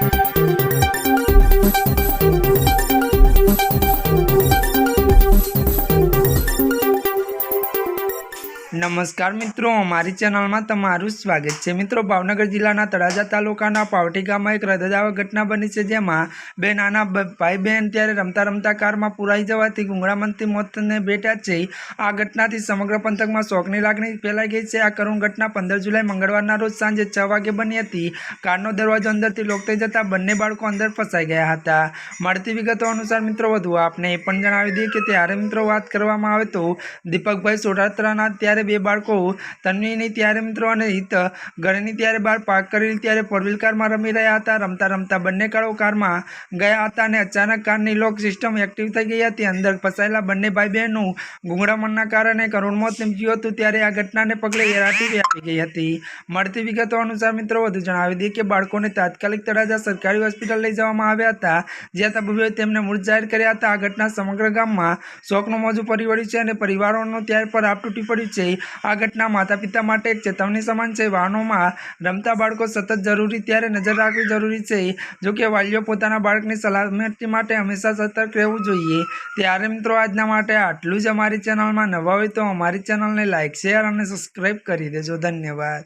Thank you. નમસ્કાર મિત્રો, અમારી ચેનલમાં તમારું સ્વાગત છે. મિત્રો, ભાવનગર જિલ્લાના તળાજા તાલુકાના પાવટી ગામમાં એક હૃદયદાવક ઘટના બની છે, જેમાં બે નાના ભાઈ બહેન ત્યારે રમતા રમતા કારમાં પુરાઈ જવાથી ગુંગળામણથી મોતને ભેટ્યા છે. આ ઘટનાથી સમગ્ર પંથકમાં શોકની લાગણી ફેલાઈ ગઈ છે. આ કરુણ ઘટના પંદર જુલાઈ મંગળવારના રોજ સાંજે છ વાગે બની હતી. કારનો દરવાજો અંદરથી લોક થઈ જતા બંને બાળકો અંદર ફસાઈ ગયા હતા. મળતી વિગતો અનુસાર મિત્રો, વધુ આપને એ પણ જણાવી દઈએ કે ત્યારે મિત્રો વાત કરવામાં આવે તો દીપકભાઈ સોઢાત્રાના ત્યારે બે બાળકો તન્વીની ત્યારે મિત્રો અને હિત ઘરેની ત્યારે બહાર પાર્ક કરેલી ત્યારે ફોરવ્હીલ કારમાં રમી રહ્યા હતા. રમતા રમતા બંને કાળો કારમાં ગયા હતા અને અચાનક કારની લોક સિસ્ટમ એક્ટિવ થઈ ગઈ હતી. અંદર ફસાયેલા બંને ભાઈ બહેનનું ગુંગળામણના કારણે કરુણ મોત નીપજ્યું હતું. ત્યારે આ ઘટનાને પગલે એરાટી વ્યાપી ગઈ હતી. મળતી વિગતો અનુસાર મિત્રો વધુ જણાવી દઈએ કે બાળકોને તાત્કાલિક તળાજા સરકારી હોસ્પિટલ લઈ જવામાં આવ્યા હતા. જ્યાં તબીબોએ તેમને મૃત જાહેર કર્યા હતા. આ ઘટના સમગ્ર ગામમાં શોકનું મોજું ફરી છે અને પરિવારોનો ત્યાર પર આપ તૂટી પડ્યું છે. આ ઘટના માતા પિતા માટે એક ચેતવણી સમાન છે. વાહનોમાં રમતા બાળકો સતત જરૂરી ત્યારે નજર રાખવી જરૂરી છે. જોકે વાલીઓ પોતાના બાળકની સલામતી માટે હંમેશા સતર્ક રહેવું જોઈએ. ત્યારે મિત્રો, આજના માટે આટલું જ અમારી ચેનલમાં નવા હોય તો અમારી ચેનલને લાઇક શેર અને સબસ્ક્રાઈબ કરી દેજો. ધન્યવાદ.